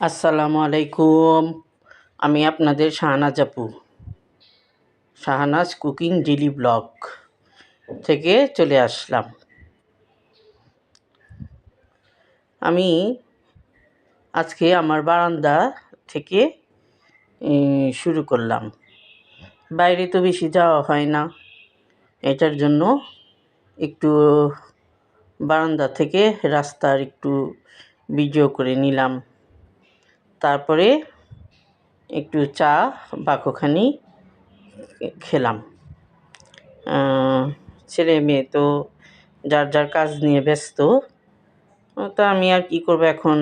আসসালামু আলাইকুম। আমি আপনাদের শাহনাজ আপু। শাহনাজ কুকিং ডেলি ব্লগ থেকে চলে আসলাম। আমি আজকে আমার বারান্দা থেকে শুরু করলাম। বাইরে তো বেশি যাওয়া হয় না। এটার জন্য একটু বারান্দা থেকে রাস্তার একটু ভিডিও করে নিলাম। তারপরে একটু চা বাকোখানি খেলাম। ছেলে মেয়ে তো যার যার কাজ নিয়ে ব্যস্ত, তো আমি আর কি করব এখন?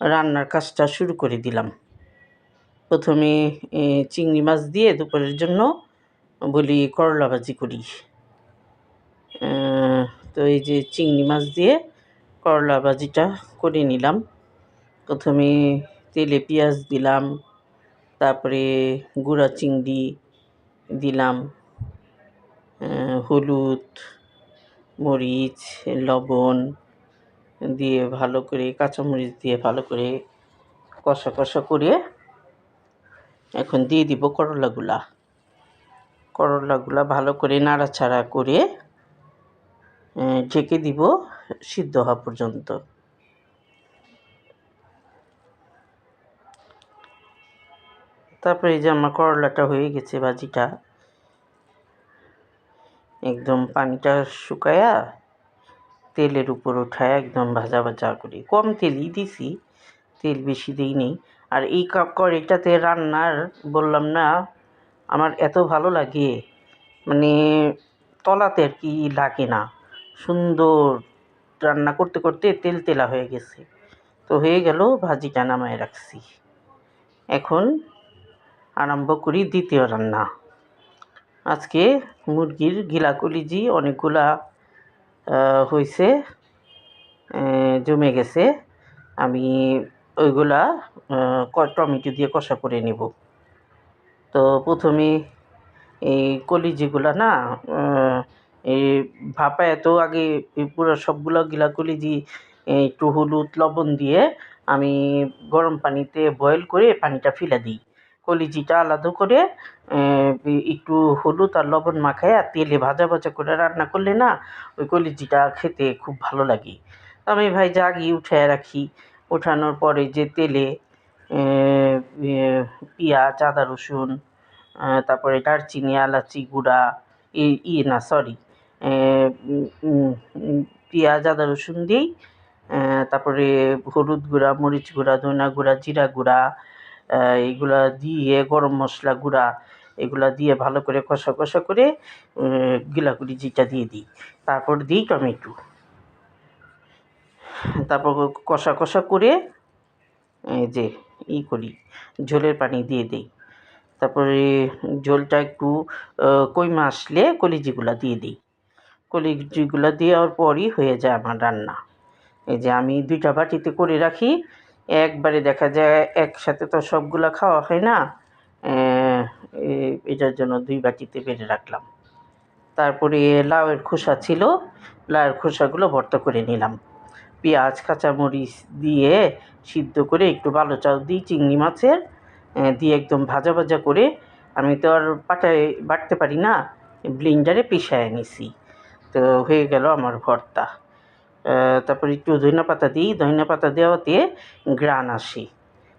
রান্নার কাজটা শুরু করে দিলাম। প্রথমে চিংড়ি মাছ দিয়ে দুপুরের জন্য বলি করলা ভাজি করি। তো এই যে চিংড়ি মাছ দিয়ে করলা ভাজিটা করে নিলাম। প্রথমে তেলে পেঁয়াজ দিলাম, তারপরে গুঁড়া চিংড়ি দিলাম হলুদ, মরিচ, লবণ দিয়ে ভালো করে, কাঁচামরিচ দিয়ে ভালো করে কষা কষা করে এখন দিয়ে দিব করলাগুলা। করলাগুলা ভালো করে নাড়াচাড়া করে ঢেকে দিব সিদ্ধ হওয়া পর্যন্ত। তারপরে এই যে আমার করলাটা হয়ে গেছে ভাজিটা। একদম পানিটা শুকায়া তেলের উপর উঠায় একদম ভাজা ভাজা করি। কম তেলই দিছি, তেল বেশি দিই নেই। আর এই কাপ কড়াইটাতে রান্নার বললাম না, আমার এত ভালো লাগে মানে তলাতে আর কি লাগে না। সুন্দর রান্না করতে করতে তেল তেলা হয়ে গেছে। তো হয়ে গেল, ভাজিটা নামায় রাখছি। এখন আরম্ভ করি দ্বিতীয় রান্না। আজকে মুরগির গিলা কলিজি অনেকগুলা হয়েছে জমে গেছে। আমি ওইগুলা টমেটো দিয়ে কষা করে নেব। তো প্রথমে এই কলিজিগুলা না এই ভাপায় তো আগে পুরো সবগুলো গিলা কলিজি একটু হলুদ, লবণ দিয়ে আমি গরম পানিতে বয়েল করে পানিটা ফেলে দিই। কলিজিটা আলাদা করে একটু হলুদ আর লবণ মাখায় আর তেলে ভাজা ভাজা করে রান্না করলে না ওই কলিজিটা খেতে খুব ভালো লাগে। আমি ভাই জাগি উঠায় রাখি। ওঠানোর পরে যে তেলে পেঁয়াজ, আদা রসুন তারপরে দারচিনি, এলাচি গুঁড়া ই না সরি পেঁয়াজ, আদা রসুন দিই তারপরে হলুদ গুঁড়া, মরিচ গুঁড়া ধনা গুঁড়া, জিরা গুঁড়া এগুলা দিয়ে গরম মশলা গুঁড়া এগুলা দিয়ে ভালো করে কষা কষা করে গিলাগুলি জিটা দিয়ে দিই। তারপর দিই টমেটো। তারপর কষা কষা করে, এই যে ই করি, ঝোলের পানি দিয়ে দিই। তারপরে ঝোলটা একটু কইমা আসলে কলিজিগুলা দিয়ে দিই। কলিজিগুলা দেওয়ার পরই হয়ে যায় আমার রান্না। এই যে আমি দুইটা বাটিতে করে রাখি একবারে দেখা যায় একসাথে তো সবগুলো খাওয়া হয় না। এটার জন্য দুই বাটিতে বেড়ে রাখলাম। তারপরে লাউয়ের খোসা ছিল, লাউয়ের খোসাগুলো ভর্তা করে নিলাম। পেঁয়াজ, কাঁচামরিচ দিয়ে সিদ্ধ করে একটু ভালো চাল দিই, চিংড়ি মাছের দিয়ে একদম ভাজা ভাজা করে আমি তো আর পাটায় বাটতে পারি না, ব্লেন্ডারে পিষায় নিছি। তো হয়ে গেল আমার ভর্তা। তারপরে একটু ধনিয়া পাতা দিই ধনিয়া পাতা দেওয়াতে গ্রান আসে।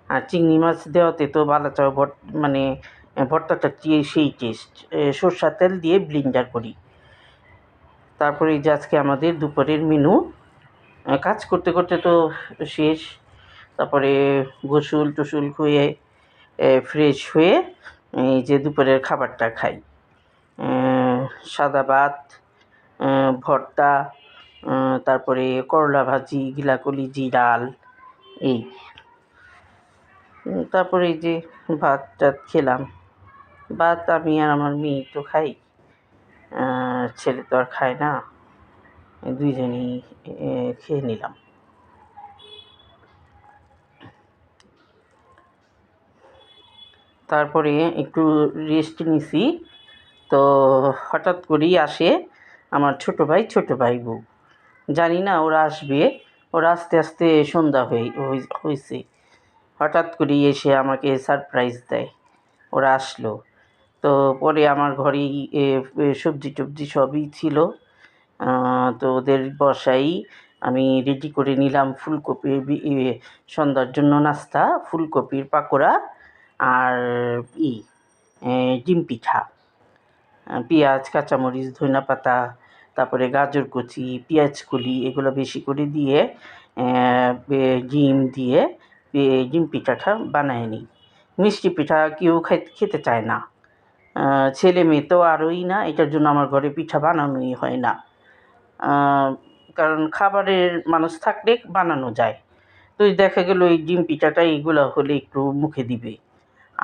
আর চিংড়ি মাছ দেওয়াতে তো বালা চাও ভর মানে ভর্তাটা সেই টেস্ট সর্ষার তেল দিয়ে ব্লিন্ডার করি। তারপরে যে আজকে আমাদের দুপুরের মেনু কাজ করতে করতে তো শেষ। তারপরে গোসল টুসুল হয়ে ফ্রেশ হয়ে, এই যে দুপুরের খাবারটা খাই। সাদা ভাত ভর্তা তারপরে করলা ভাজি গিলাকলিজি ডাল, এই। তারপরে যে ভাত টাত খেলাম। ভাত আমি আর আমার মেয়ে তো খাই ছেলে তো আর খায় না। দুইজনই খেয়ে নিলাম। তারপরে একটু রেস্ট নিছি। তো হঠাৎ করেই আসে আমার ছোট ভাই ছোট ভাই বউ। জানি না, ওরা আসবে। ওরা আস্তে আস্তে সন্ধ্যা হয়ে হয়েছে। হঠাৎ করেই এসে আমাকে সারপ্রাইজ দেয়। ওরা আসলো। তো পরে আমার ঘরেই সবজি টবজি সবই ছিল। তো ওদের বসাই। আমি রেডি করে নিলাম ফুলকপি সন্ধ্যার জন্য নাস্তা, ফুলকপির পাকোড়া আর ই ডিম পিঠা। পেঁয়াজ, কাঁচামরিচ ধনিয়া পাতা তারপরে গাজর কুচি, পেঁয়াজ কলি এগুলো বেশি করে দিয়ে ডিম দিয়ে ডিম পিঠাটা বানায় নিই। মিষ্টি পিঠা কেউ খেতে চায় না। ছেলে মেয়ে তো আরোই না, এটার জন্য আমার ঘরে পিঠা বানানোই হয় না। কারণ খাবারের মানুষ থাকলে বানানো যায়। তো দেখা গেল এই ডিম পিঠাটা এইগুলো হলে একটু মুখে দিবে।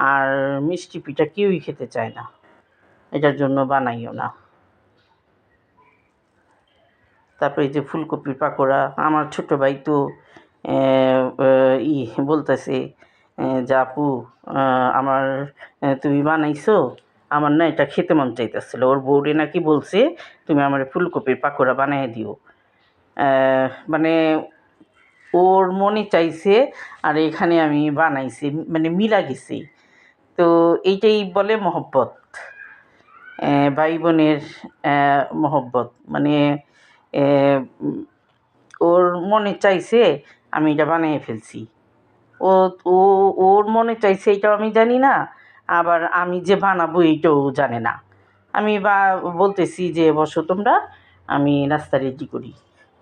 আর মিষ্টি পিঠা কেউই খেতে চায় না। এটার জন্য বানাইও না। তারপরে এই যে ফুলকপির পাকোড়া, আমার ছোট ভাই তো ই বলতেছে যে আপু আমার তুমি বানাইছো, আমার না এটা খেতে মন চাইতেছিল। ওর বউরে নাকি বলছে, তুমি আমার ফুলকপির পাকোড়া বানিয়ে দিও। মানে ওর মনে চাইছে, আর এখানে আমি বানাইছি মানে মিলা গেছি। তো এইটাই বলে মহব্বত। ভাই বোনের মহব্বত। মানে ওর মনে চাইছে আমি এটা বানিয়ে ফেলছি। ও ও, ওর মনে চাইছে এটাও আমি জানি না, আবার আমি যে বানাবো এইটাও জানে না। আমি বা, বলতেছি যে, বসো তোমরা, আমি নাস্তা রেডি করি।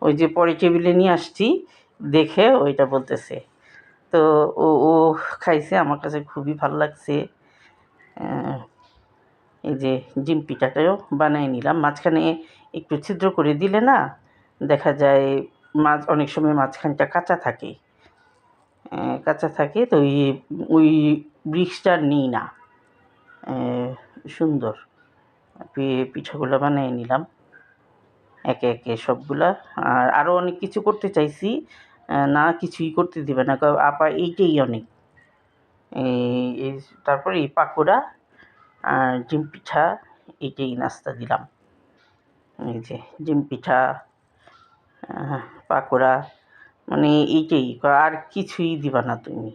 ওই যে পরে টেবিলে নিয়ে আসছি, দেখে ওইটা বলতেছে। তো ও ও খাইছে, আমার কাছে খুবই ভালো লাগছে। এই যে ডিম পিঠাটাও বানিয়ে নিলাম। মাঝখানে একটু ছিদ্র করে দিলে না দেখা যায় মাছ অনেক সময় মাঝখানটা কাঁচা থাকে। কাঁচা থাকে তো ওই ওই ব্রিক্সটা নিই না। সুন্দর। পিঠাগুলো বানিয়ে নিলাম। একে একে সবগুলা। আর আরও অনেক কিছু করতে চাইছি। না কিছুই করতে দিবে না। আপা এইটাই অনেক। এই, তারপরে এই পাকোড়া ডিম পিঠা এইটাই নাস্তা দিলাম। এই যে ডিম পিঠা পাকোড়া মানে এইটাই। আর কিছুই দিবা না তুমি।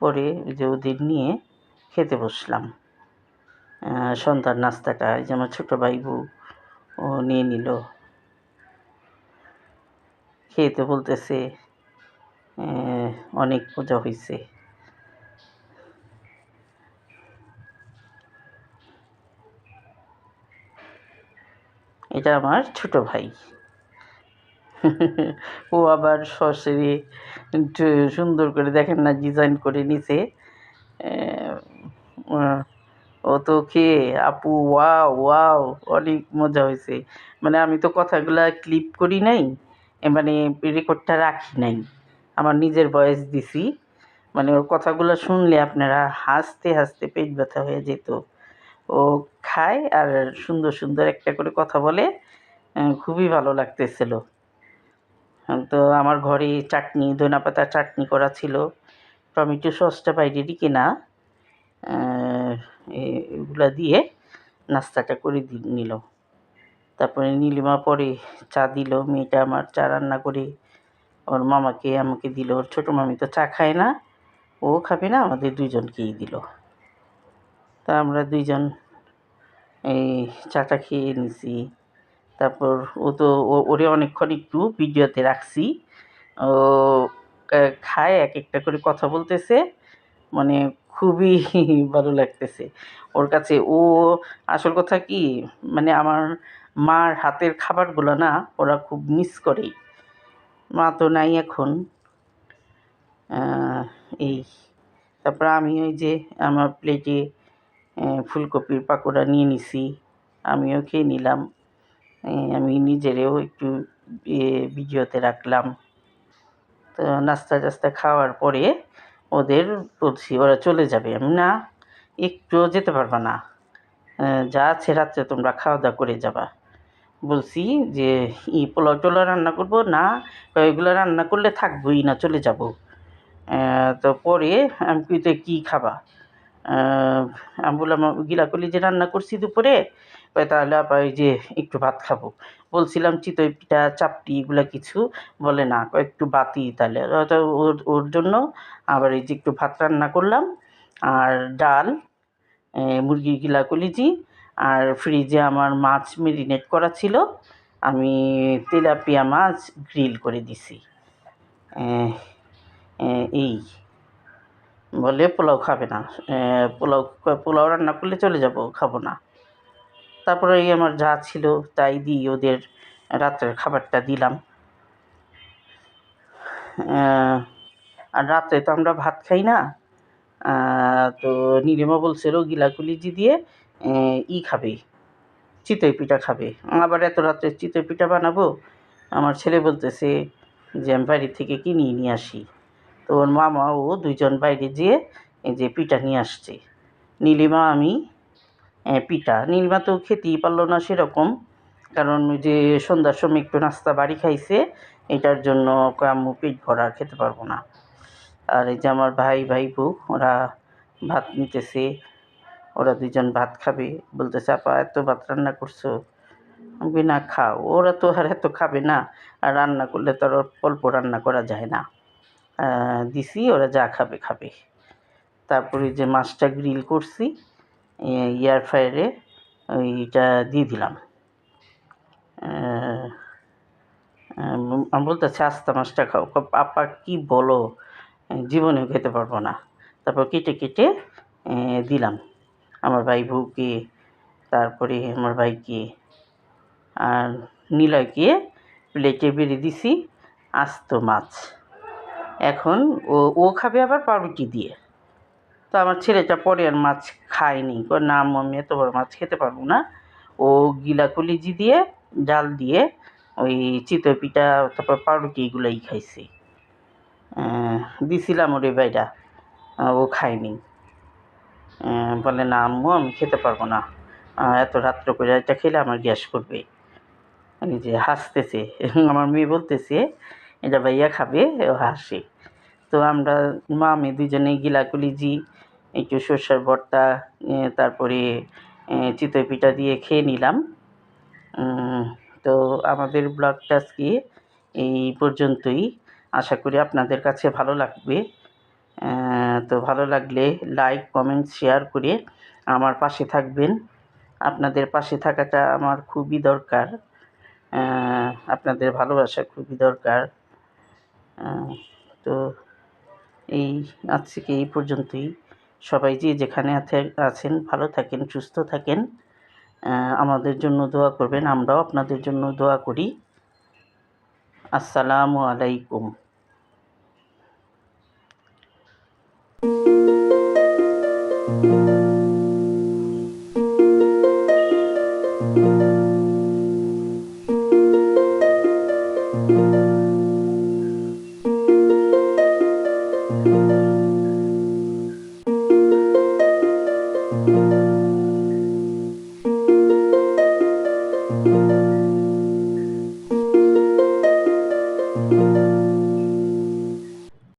পরে যে ওদের নিয়ে খেতে বসলাম। সন্ধ্যার নাস্তাটা যে আমার ছোটো ভাইবু ও নিয়ে নিল। খেতে বলতেছে অনেক মজা হয়েছে এটা আমার ছোট ভাই। ও আবার সরাসরি সুন্দর করে দেখেন না ডিজাইন করে নিছে। ও তো খেয়ে আপু, ওয়াও ওয়াও, অনেক মজা হয়েছে। মানে আমি তো কথাগুলা ক্লিপ করি নাই মানে রেকর্ডটা রাখি নাই। আমার নিজের ভয়েস দিছি। মানে ওর কথাগুলো শুনলে আপনারা হাসতে হাসতে পেট ব্যথা হয়ে যেত। ও খায় আর সুন্দর সুন্দর একটা করে কথা বলে খুবই ভালো লাগতেছিল। তো আমার ঘরে চাটনি, ধনা পাতা চাটনি করা ছিল, টমেটো সসটা বাইরেরই কেনা এগুলা দিয়ে নাস্তাটা করে নিল। তারপরে নীলিমা পরে চা দিল, মেয়েটা আমার চা রান্না করে, ওর মামাকে আমাকে দিল, ওর ছোটো মামি তো চা খায় না, ও খাবে না, আমাদের দুজনকেই দিল। তা আমরা দুইজন এই চাটা খেয়ে নিছি। তারপর ও তো ওরে অনেকক্ষণ একটু ভিডিওতে রাখছি। ও খায় এক একটা করে কথা বলতেছে। মানে খুবই ভালো লাগতেছে। ওর কাছে ও আসল কথা কি মানে আমার মার হাতের খাবারগুলো না ওরা খুব মিস করে। মা তো নাই এখন। এই, তারপর আমি ওই যে আমার প্লেটে ফুলকপির পাকোড়া নিয়ে নিছি, আমিও খেয়ে নিলাম। আমি নিজেরেও একটু ভিডিওতে রাখলাম। তো নাস্তা টাস্তা খাওয়ার পরে ওদের বলছি, ওরা চলে যাবে। আমি, না, একটুও যেতে পারবা না। যা আছে রাত্রে তোমরা খাওয়া দাওয়া করে যাবা। বলছি যে, ই পোলাও টোলাও রান্না করব? না, ওইগুলো রান্না করলে থাকবোই না, চলে যাব। তো পরে, আমি কইতে কী খাবা? আমি বললাম গিলাকলি যে রান্না করছি দুপুরে তাহলে আবার ওই যে একটু ভাত খাব। বলছিলাম, চিতই পিঠা, চাপটি, এগুলো কিছু? বলে, না একটু বাতি তাহলে। ওর ওর জন্য আবার এই যে একটু ভাত রান্না করলাম, আর ডাল মুরগির গিলা কলিজি আর ফ্রিজে আমার মাছ মেরিনেট করা ছিল। আমি তেলাপিয়া মাছ গ্রিল করে দিছি। এই। বলে পোলাও খাবে না। পোলাও পোলাও রান্না করলে চলে যাব, খাব না। তারপরে এই আমার যা ছিল তাই দিই ওদের রাত্রের খাবারটা দিলাম। আর রাত্রে তো আমরা ভাত খাই না। তো নীলিমা বলছিল গিলাকুলিজি দিয়ে ই খাবে, চিতই পিঠা খাবে। আবার এত রাত্রে চিতই পিঠা বানাবো? আমার ছেলে বলতেছে যে, আমি বাড়ি থেকে কিনিয়ে নিয়ে আসি। তো ওর মামা ও দুইজন বাইরে যেয়ে এই যে পিঠা নিয়ে আসছে। নীলিমা, আমি পিঠা। নীলিমা তো খেতেই পারল না সেরকম, কারণ ওই যে সন্ধ্যার সময় একটু নাস্তা বাড়ি খাইছে, এটার জন্য আম্মু পেট ভরা, খেতে পারব না। আর এই যে আমার ভাই ভাই বউ, ওরা ভাত নিতেছে, ওরা দুজন ভাত খাবে, বলতেছে, আপা, এত ভাত রান্না করছ? আমি না, খাও। ওরা তো আর এত খাবে না, আর রান্না করলে তো আর অল্প রান্না করা যায় না। দিছি, ওরা যা খাবে খাবে। তারপরে যে মাছটা গ্রিল করছি এয়ার ফ্রায়ারে ওইটা দিয়ে দিলাম। আমি বলতেছি, আস্তা মাছটা খাও। আপা, কি বলো? জীবনেও খেতে পারব না। তারপর কেটে কেটে দিলাম। আমার ভাই বউকে, তারপরে আমার ভাইকে আর নিলয়কে প্লেটে বেড়ে দিছি, আস্ত মাছ। এখন ও ও খাবে আবার পাউরুটি দিয়ে। তো আমার ছেলেটা পরে আর মাছ খায়নি। না আম্মু, আমি এত বড় মাছ খেতে পারব না। ও গিলা কলিজি দিয়ে ডাল দিয়ে ওই চিতই পিঠা তারপর পাউরুটি এগুলোই খাইছে। দিছিলাম ওরে আহ, ও খায়নি। বলে না আম্মু আমি খেতে পারব না। এত রাত্র করে এটা খেলে আমার গ্যাস করবে। যে হাসতেছে আমার মেয়ে বলতেছে এটা ভাইয়া খাবে, ও হাসে। তো আমরা, মা মেয়ে দুজনেই গিলাকুলিজি একটু সর্ষের ভর্তা তারপরে চিতই পিঠা দিয়ে খেয়ে নিলাম। তো আমাদের ব্লগটা আজকে এই পর্যন্তই। আশা করি আপনাদের কাছে ভালো লাগবে। তো ভালো লাগলে লাইক, কমেন্ট, শেয়ার করে আমার পাশে থাকবেন। আপনাদের পাশে থাকাটা আমার খুবই দরকার। আপনাদের ভালোবাসা খুবই দরকার। তো এই আজকে এই পর্যন্তই। সবাই যে যেখানে আছে- আছেন, ভালো থাকেন, সুস্থ থাকেন আমাদের জন্য দোয়া করবেন, আমরাও আপনাদের জন্য দোয়া করি। আসসালামু আলাইকুম।